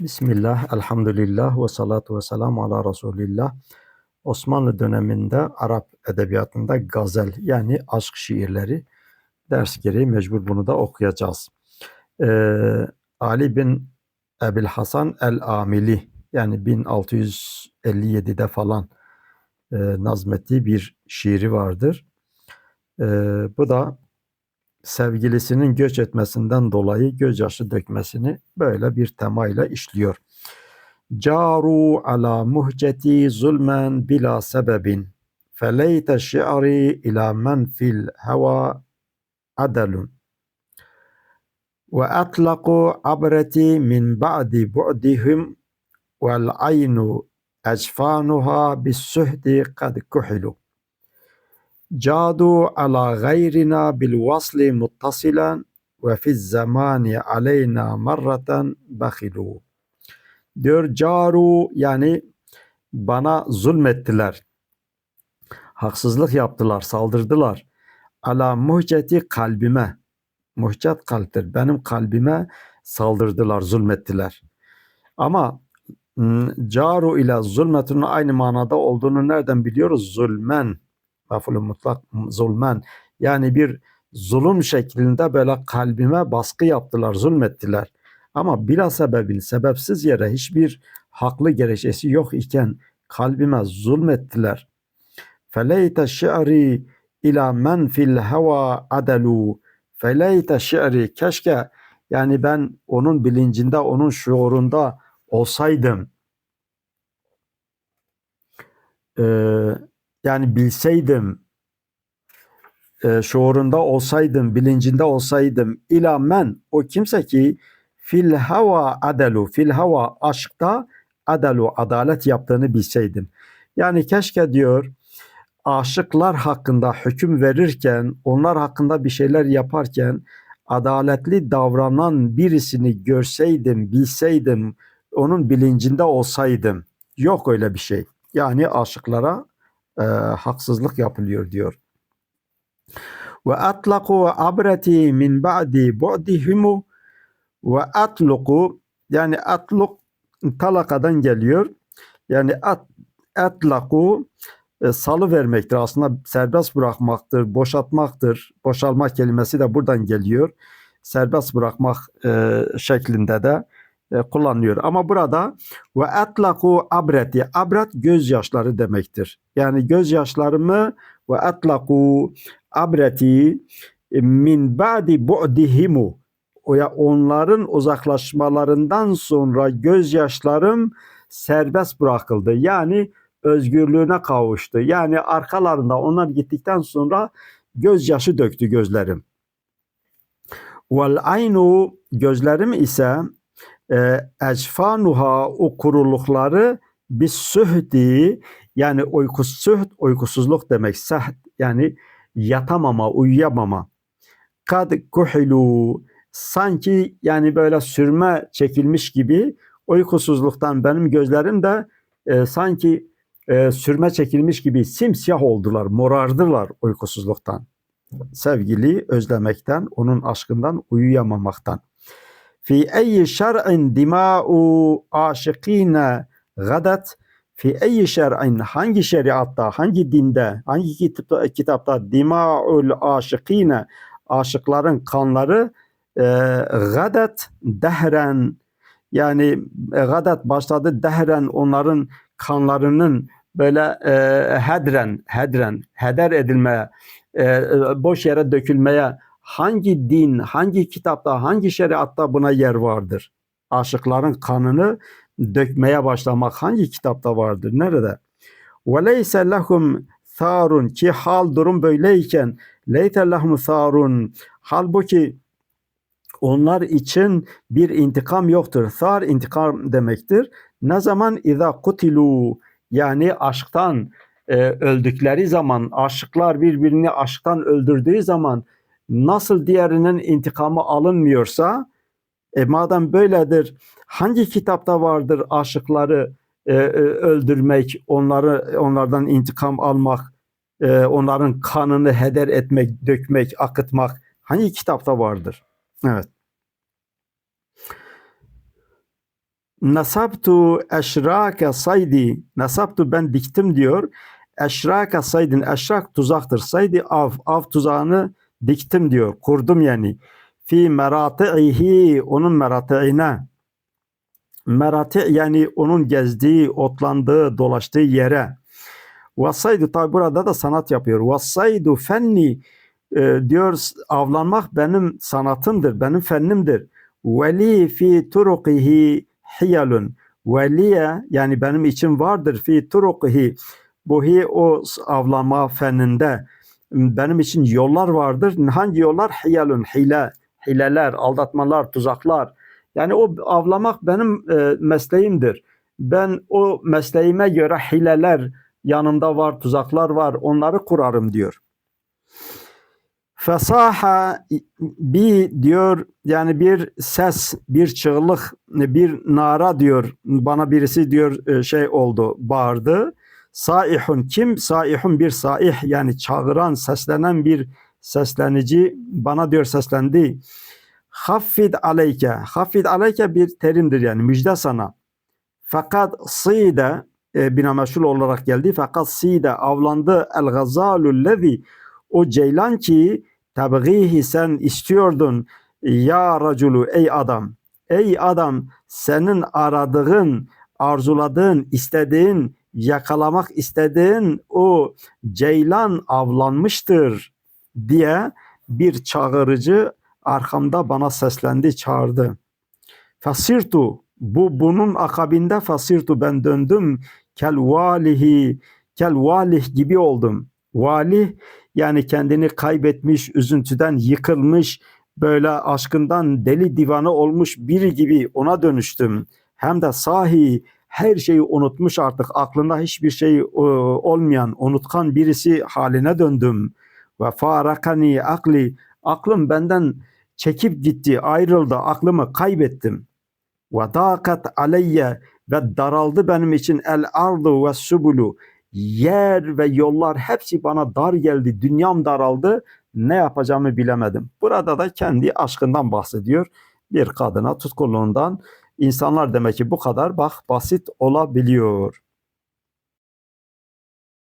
Bismillah, elhamdülillah ve salatu ve selamu ala Resulillah. Osmanlı döneminde Arap edebiyatında gazel yani aşk şiirleri ders gereği mecbur bunu da okuyacağız. Ee, Ali bin Ebil Hasan el-Amili yani 1657'de falan e, nazmettiği bir şiiri vardır. Ee, bu da sevgilisinin göç etmesinden dolayı gözyaşı dökmesini böyle bir temayla işliyor. Caru ala muhceti zulmen bila sebebin. Feleyte şi'ri ila men fil heva adalun ve atlaku abreti min ba'di bu'dihim vel aynu ecfanuha bis suhdi kad kuhilu Cadu ala gayrina bil vasli muttasilan ve fiz zamani aleyna marraten bakhilu. Diyor caru yani bana zulmettiler. Haksızlık yaptılar, saldırdılar. Ala muhceti kalbime. Muhcet kalptir. Benim kalbime saldırdılar, zulmettiler. Ama caru ile zulmetinin aynı manada olduğunu nereden biliyoruz? Zulmen mafulun mutlak zulmen yani bir zulüm şeklinde böyle kalbime baskı yaptılar, zulmettiler. Ama bila sebebin, sebepsiz yere hiçbir haklı gerekçesi yok iken kalbime zulmettiler. Feleyte şi'ri ila men fil heva adelu. Feleyte şi'ri keşke yani ben onun bilincinde, onun şuurunda olsaydım. Ee, yani bilseydim, e, şuurunda olsaydım, bilincinde olsaydım ila men o kimse ki fil hava adelu fil hava aşkta adelu adalet yaptığını bilseydim. Yani keşke diyor aşıklar hakkında hüküm verirken, onlar hakkında bir şeyler yaparken adaletli davranan birisini görseydim, bilseydim, onun bilincinde olsaydım. Yok öyle bir şey. Yani aşıklara e, haksızlık yapılıyor diyor. Ve atlaku abreti min ba'di bu'dihimu ve atluku yani atluk talakadan geliyor. Yani at, atlaku e, salı vermektir. Aslında serbest bırakmaktır, boşaltmaktır. Boşalmak kelimesi de buradan geliyor. Serbest bırakmak e, şeklinde de e, kullanılıyor. Ama burada ve atlaku abreti. Abret gözyaşları demektir. Yani gözyaşlarımı ve atlaku abreti min ba'di bu'dihimu. Ya onların uzaklaşmalarından sonra gözyaşlarım serbest bırakıldı. Yani özgürlüğüne kavuştu. Yani arkalarında onlar gittikten sonra gözyaşı döktü gözlerim. Vel aynu gözlerim ise ecfanuha o kurulukları bir sühdi yani uykus sühd uykusuzluk demek sahd yani yatamama uyuyamama kad kuhilu sanki yani böyle sürme çekilmiş gibi uykusuzluktan benim gözlerim de e, sanki e, sürme çekilmiş gibi simsiyah oldular, morardılar uykusuzluktan. Sevgili özlemekten, onun aşkından uyuyamamaktan. Fi eyyi şer'in dima'u aşıkine gadet fi eyyi şer'in hangi şeriatta, hangi dinde, hangi kitapta, kitapta dima'ul aşıkine aşıkların kanları e, gadet dehren. Yani e, gadet başladı dehren onların kanlarının böyle e, hedren, hedren, heder edilmeye, e, boş yere dökülmeye hangi din, hangi kitapta, hangi şeriatta buna yer vardır? Aşıkların kanını dökmeye başlamak hangi kitapta vardır? Nerede? Ve leyse lehum ki hal durum böyleyken leyte lehum sarun halbuki onlar için bir intikam yoktur. Sar intikam demektir. Ne zaman iza kutilu yani aşktan e, öldükleri zaman aşıklar birbirini aşktan öldürdüğü zaman nasıl diğerinin intikamı alınmıyorsa e, madem böyledir hangi kitapta vardır aşıkları e, e, öldürmek, onları onlardan intikam almak, e, onların kanını heder etmek, dökmek, akıtmak hangi kitapta vardır? Evet. Nasabtu eşrake saydi. Nasabtu ben diktim diyor. Eşrake saydin. Eşrak tuzaktır. Saydi av. Av tuzağını diktim diyor. Kurdum yani. Fi merati'ihi. Onun merati'ine. Merati yani onun gezdiği, otlandığı, dolaştığı yere. Vassaydu tabi burada da sanat yapıyor. Vassaydu fenni e, diyor avlanmak benim sanatımdır, benim fennimdir. Veli fi turukihi hiyalun. Veliye yani benim için vardır fi turukihi. Bu hi o avlanma fenninde benim için yollar vardır. Hangi yollar? Hiyalun, hile, hileler, aldatmalar, tuzaklar. Yani o avlamak benim e, mesleğimdir. Ben o mesleğime göre hileler yanımda var, tuzaklar var. Onları kurarım diyor. Fesaha bir diyor yani bir ses, bir çığlık, bir nara diyor. Bana birisi diyor e, şey oldu, bağırdı. Saihun kim? Saihun bir saih yani çağıran, seslenen bir seslenici bana diyor seslendi. Haffid aleyke. Haffid aleyke bir terimdir yani müjde sana. Fakat side e, bina meşhur olarak geldi. Fakat side avlandı el gazalu lezi o ceylan ki tabgihi sen istiyordun ya raculu ey adam. Ey adam senin aradığın, arzuladığın, istediğin, yakalamak istediğin o ceylan avlanmıştır diye bir çağırıcı arkamda bana seslendi, çağırdı. Fasirtu bu bunun akabinde fasirtu ben döndüm kel valihi kel valih gibi oldum. Valih yani kendini kaybetmiş, üzüntüden yıkılmış, böyle aşkından deli divanı olmuş biri gibi ona dönüştüm. Hem de sahi her şeyi unutmuş artık aklında hiçbir şey e, olmayan unutkan birisi haline döndüm. Ve farakani akli aklım benden çekip gitti, ayrıldı, aklımı kaybettim. Ve dakat aleyye ve daraldı benim için el ardu ve subulu. Yer ve yollar hepsi bana dar geldi, dünyam daraldı. Ne yapacağımı bilemedim. Burada da kendi aşkından bahsediyor. Bir kadına tutkunluğundan. İnsanlar demek ki bu kadar bak basit olabiliyor.